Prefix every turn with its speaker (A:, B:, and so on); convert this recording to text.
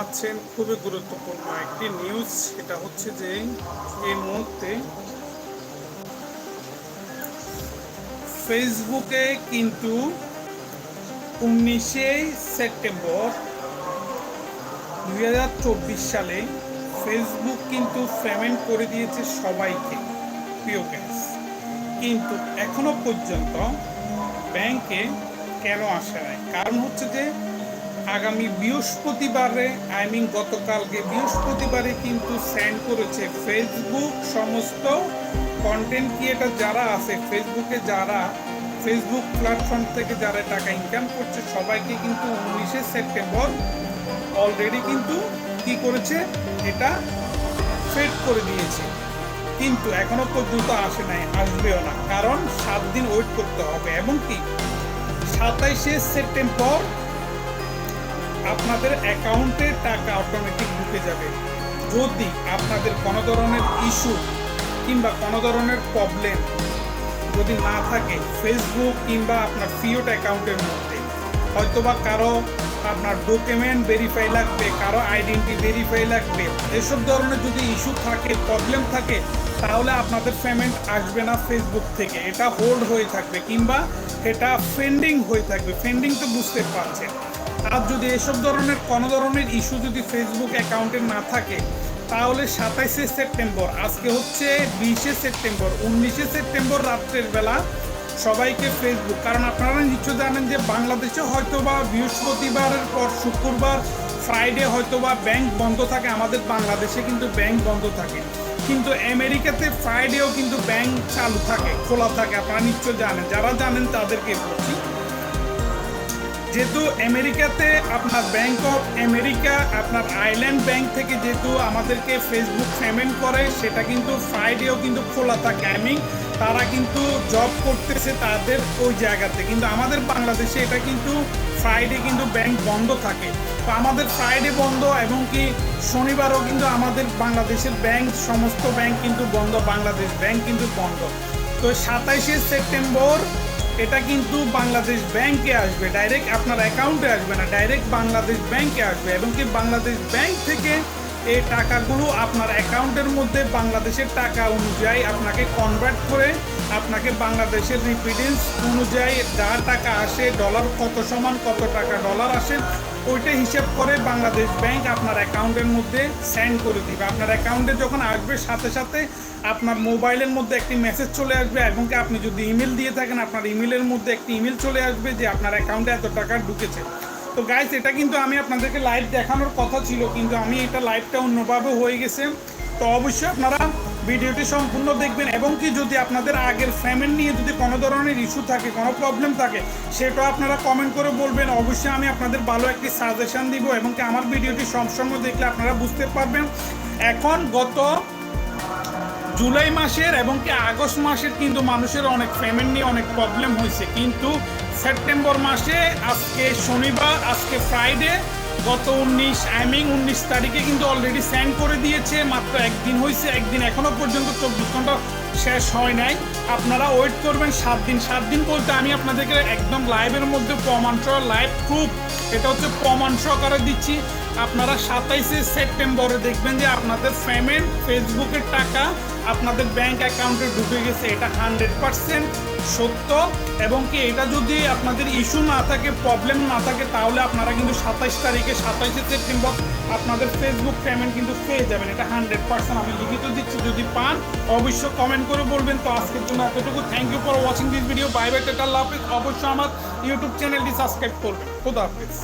A: জানাচ্ছেন খুবই গুরুত্বপূর্ণ একটি নিউজ, সেটা হচ্ছে যে এই মুহূর্তে ফেসবুকে কিন্তু উনিশে সেপ্টেম্বর দুই হাজার চব্বিশ সালে ফেসবুক কিন্তু পেমেন্ট করে দিয়েছে সবাইকে, প্রিয় গ্যাস কিন্তু এখনও পর্যন্ত ব্যাংকে কেন আসে নাই? কারণ হচ্ছে যে আগামী বৃহস্পতিবারে আই মিন গতকালকে বৃহস্পতিবারে কিন্তু সেন্ড করেছে ফেসবুক সমস্ত কন্টেন্ট ক্রিয়েটার যারা আছে ফেসবুকে যারা ফেসবুক প্ল্যাটফর্ম থেকে যারা টাকা ইনকাম করছে, সবাইকে কিন্তু উনিশে সেপ্টেম্বর অলরেডি কিন্তু কি করেছে, এটা ফেড করে দিয়েছে। কিন্তু এখনও পর্যন্ত আসে নাই, আসবেও না। কারণ সাত দিন ওয়েট করতে হবে। এবং কি সাতাইশে সেপ্টেম্বর আপনাদের অ্যাকাউন্টে টাকা অটোমেটিক ঢুকে যাবে। যদি আপনাদের কোনো ধরনের ইস্যু কিংবা কোনো ধরনের প্রবলেম যদি না থাকে ফেসবুক কিংবা আপনার ফিওট অ্যাকাউন্টের মধ্যে, হয়তোবা কারও আপনার ডকুমেন্ট ভেরিফাই লাগবে, কারও আইডেন্টি ভেরিফাই লাগবে, এসব ধরনের যদি ইস্যু থাকে প্রবলেম থাকে, তাহলে আপনাদের পেমেন্ট আসবে না ফেসবুক থেকে। এটা হোল্ড হয়ে থাকবে কিংবা এটা ফেন্ডিং হয়ে থাকবে। ফেন্ডিং তো বুঝতে পারছেন। আর যদি এসব ধরনের কোনো ধরনের ইস্যু যদি ফেসবুক অ্যাকাউন্টে না থাকে, তাহলে সাতাইশে সেপ্টেম্বর, আজকে হচ্ছে বিশে সেপ্টেম্বর, উনিশে সেপ্টেম্বর রাত্রের বেলা সবাইকে ফেসবুক কারণ আপনারা নিশ্চয় জানেন যে বাংলাদেশে হয়তো বা বৃহস্পতিবারের পর শুক্রবার ফ্রাইডে হয়তো বা ব্যাংক বন্ধ থাকে, আমাদের বাংলাদেশে কিন্তু ব্যাংক বন্ধ থাকে। কিন্তু আমেরিকাতে ফ্রাইডেও কিন্তু ব্যাংক চালু থাকে, খোলা থাকে, আপনারা নিশ্চয় জানেন। যারা জানেন তাদেরকে বলছি। যেহেতু আমেরিকাতে আপনার ব্যাংক অফ আমেরিকা আপনার আইল্যান্ড ব্যাংক থেকে যেহেতু আমাদেরকে ফেসবুক পেমেন্ট করে, সেটা কিন্তু ফ্রাইডেও কিন্তু খোলা থাকে। আই তারা কিন্তু জব করতেছে তাদের ওই জায়গাতে। কিন্তু আমাদের বাংলাদেশে এটা কিন্তু ফ্রাইডে কিন্তু ব্যাংক বন্ধ থাকে। তো আমাদের ফ্রাইডে বন্ধ এবং কি শনিবারও কিন্তু আমাদের বাংলাদেশের ব্যাংক সমস্ত ব্যাংক কিন্তু বন্ধ, বাংলাদেশ ব্যাংক কিন্তু বন্ধ। তো সাতাইশে সেপ্টেম্বর এটা কিন্তু বাংলাদেশ ব্যাংকে আসবে। ডাইরেক্ট আপনার অ্যাকাউন্টে আসবে না ডাইরেক্ট বাংলাদেশ ব্যাংকে আসবে। এবং কি বাংলাদেশ ব্যাংক থেকে এই টাকাগুলো আপনার অ্যাকাউন্টের মধ্যে বাংলাদেশের টাকা অনুযায়ী আপনাকে কনভার্ট করে, আপনাকে বাংলাদেশের রিপিডেন্স অনুযায়ী যা টাকা আসে ডলার কত সমান, কত টাকা ডলার আসে ওইটা হিসেব করে বাংলাদেশ ব্যাংক আপনার অ্যাকাউন্টের মধ্যে সেন্ড করে দিবে। আপনার অ্যাকাউন্টে যখন আসবে, সাথে সাথে আপনার মোবাইলের মধ্যে একটি মেসেজ চলে আসবে এবং আপনি যদি ইমেল দিয়ে থাকেন, আপনার ইমেলের মধ্যে একটি ইমেল চলে আসবে যে আপনার অ্যাকাউন্টে এত টাকা ঢুকেছে। তো গাইস এটা কিন্তু আমি আপনাদেরকে লাইভ দেখানোর কথা ছিল, কিন্তু আমি এটা লাইভটা অন্যভাবে হয়ে গেছে। তো অবশ্যই আপনারা ভিডিওটি সম্পূর্ণ দেখবেন এবং কি যদি আপনাদের আগের ফ্যামিলি নিয়ে যদি কোনো ধরনের ইস্যু থাকে, কোনো প্রবলেম থাকে, সেটাও আপনারা কমেন্ট করে বলবেন। অবশ্যই আমি আপনাদের ভালো একটি সাজেশান দিব এবং কি আমার ভিডিওটি সবসময় দেখলে আপনারা বুঝতে পারবেন। এখন গত জুলাই মাসের এবং কি আগস্ট মাসের কিন্তু মানুষের অনেক পেমেন্ট নিয়ে অনেক প্রবলেম হয়েছে। কিন্তু সেপ্টেম্বর মাসে আজকে শনিবার, আজকে ফ্রাইডে গত উনিশ আইমিং উনিশ তারিখে কিন্তু অলরেডি স্যান্ড করে দিয়েছে, মাত্র একদিন হয়েছে একদিন এখনও পর্যন্ত চব্বিশ ঘণ্টা শেষ হয় নাই। আপনারা ওয়েট করবেন সাত দিন। সাত দিন বলতে আমি আপনাদেরকে একদম লাইভের মধ্যে প্রমাণ সহ লাইভ প্রুফ এটা হচ্ছে প্রমাণ সহকারে দিচ্ছি। আপনারা সাতাইশে সেপ্টেম্বরে দেখবেন যে আপনাদের পেমেন্ট ফেসবুকের টাকা আপনাদের ব্যাংক অ্যাকাউন্টে ঢুকে গেছে। এটা হান্ড্রেড পারসেন্ট সত্য এবং কি এটা যদি আপনাদের ইস্যু না থাকে প্রবলেম না থাকে, তাহলে আপনারা কিন্তু সাতাইশ তারিখে, সাতাইশে সেপ্টেম্বর আপনাদের ফেসবুক পেমেন্ট কিন্তু পেয়ে যাবেন। এটা হান্ড্রেড পার্সেন্ট আমি লিখিত দিচ্ছি। যদি পান, অবশ্যই কমেন্ট করে বলবেন। তো আজকের জন্য এতটুকু। Thank you for watching this video bye bye tata love অবশ্যই আমার ইউটিউব চ্যানেলটি সাবস্ক্রাইব করবেন। খুদা হাফিজ।